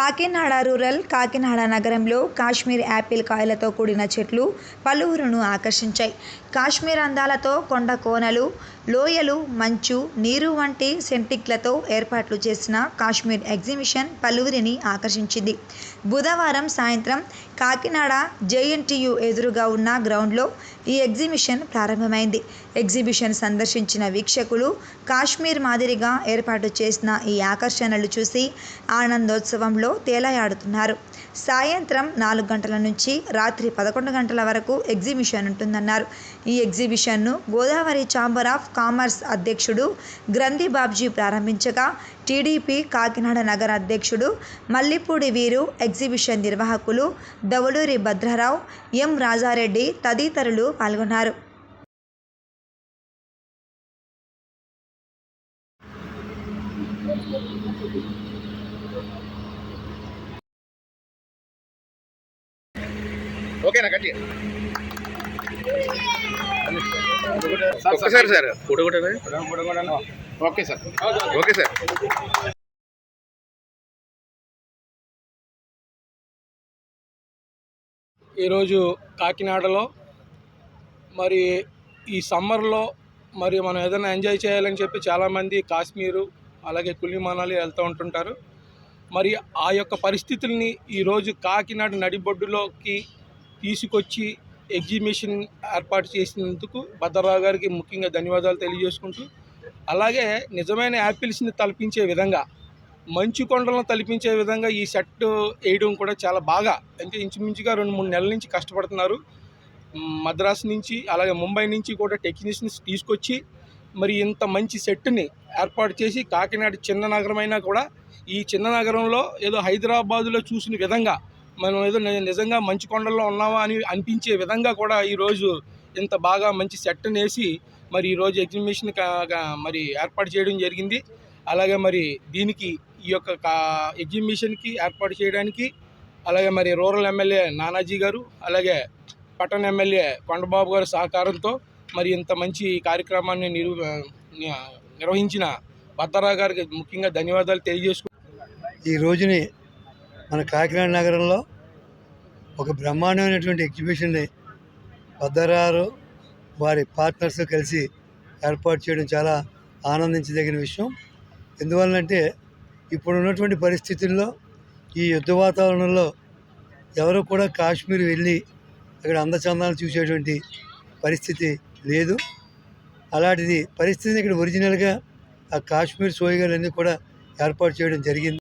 Kakinada rural Kakinada నగరంలో Kashmir Apple కాయలతో కూడిన చెట్లు పలువురును ఆకర్షించాయి. కాశ్మీర్ అందాలతో కొండ కోనలు లోయలు మంచు నీరు వంటి సెంటిక్లతో ఏర్పాట్లు చేసిన కాశ్మీర్ ఎగ్జిబిషన్ పలువురిని ఆకర్షించింది. బుధవారం సాయంత్రం కాకినాడ జేఎన్టీయు ఎదురుగా ఉన్న గ్రౌండ్లో ఈ ఎగ్జిబిషన్ ప్రారంభమైంది. ఎగ్జిబిషన్ సందర్శించిన వీక్షకులు కాశ్మీర్ మాదిరిగా ఏర్పాటు చేసిన ఈ ఆకర్షణలు చూసి ఆనందోత్సవంలో తేలయాడుతున్నారు సాయంత్రం నాలుగు గంటల నుంచి రాత్రి పదకొండు గంటల వరకు ఎగ్జిబిషన్ ఉంటుందన్నారు. ఈ ఎగ్జిబిషన్ను గోదావరి ఛాంబర్ ఆఫ్ కామర్స్ అధ్యక్షుడు గ్రంథి బాబ్జీ ప్రారంభించగా టీడీపీ కాకినాడ నగర అధ్యక్షుడు మల్లిపూడి వీరు ఎగ్జిబిషన్ నిర్వాహకులు దవలూరి భద్రరావు ఎం రాజారెడ్డి తదితరులు పాల్గొన్నారు. ఓకేనా కట్టి ఒక్కసారి సార్. ఫోటో కూడా ఓకే సార్. Okay sir. ఈరోజు కాకినాడలో మరి ఈ సమ్మర్లో మరి మనం ఏదైనా ఎంజాయ్ చేయాలని చెప్పి చాలామంది కాశ్మీరు అలాగే కుల్లి మనాలి వెళ్తూ ఉంటుంటారు. మరి ఆ యొక్క పరిస్థితుల్ని ఈరోజు కాకినాడ నడిబొడ్డులోకి తీసుకొచ్చి ఎగ్జిబిషన్ ఏర్పాటు చేసినందుకు భద్రరావు గారికి ముఖ్యంగా ధన్యవాదాలు తెలియజేసుకుంటూ అలాగే నిజమైన యాపిల్స్ని తలపించే విధంగా మంచు కొండలను తలపించే విధంగా ఈ సెట్ వేయడం కూడా చాలా బాగా అంటే ఇంచుమించుగా రెండు మూడు నెలల నుంచి కష్టపడుతున్నారు. మద్రాసు నుంచి అలాగే ముంబై నుంచి కూడా టెక్నీషియన్స్ తీసుకొచ్చి మరి ఇంత మంచి సెట్ని ఏర్పాటు చేసి కాకినాడ చిన్న నగరమైనా కూడా ఈ చిన్న నగరంలో ఏదో హైదరాబాదులో చూసిన విధంగా మనం ఏదో నిజంగా మంచి కొండల్లో ఉన్నామా అని అనిపించే విధంగా కూడా ఈరోజు ఇంత బాగా మంచి సెట్ని వేసి మరి ఈరోజు ఎగ్జిబిషన్ మరి ఏర్పాటు చేయడం జరిగింది. అలాగే మరి దీనికి ఈ యొక్క కా- ఎగ్జిబిషన్కి ఏర్పాటు చేయడానికి అలాగే మరి రూరల్ ఎమ్మెల్యే నానాజీ గారు అలాగే పట్టణ ఎమ్మెల్యే కొండబాబు గారి సహకారంతో మరి ఇంత మంచి కార్యక్రమాన్ని నిరు నిర్వహించిన భద్రరావు గారికి ముఖ్యంగా ధన్యవాదాలు తెలియజేసుకు ఈ రోజుని మన కాకినాడ నగరంలో ఒక బ్రహ్మాండమైనటువంటి ఎగ్జిబిషన్ని పద్దరారు వారి పార్ట్నర్స్ కలిసి ఏర్పాటు చేయడం చాలా ఆనందించదగిన విషయం. ఎందువల్లంటే ఇప్పుడు ఉన్నటువంటి పరిస్థితుల్లో ఈ యుద్ధ వాతావరణంలో ఎవరు కూడా కాశ్మీర్ వెళ్ళి అక్కడ అందచందాలు చూసేటువంటి పరిస్థితి లేదు. అలాంటిది పరిస్థితిని ఇక్కడ ఒరిజినల్గా ఆ కాశ్మీర్ సోయగాలన్నీ కూడా ఏర్పాటు చేయడం జరిగింది.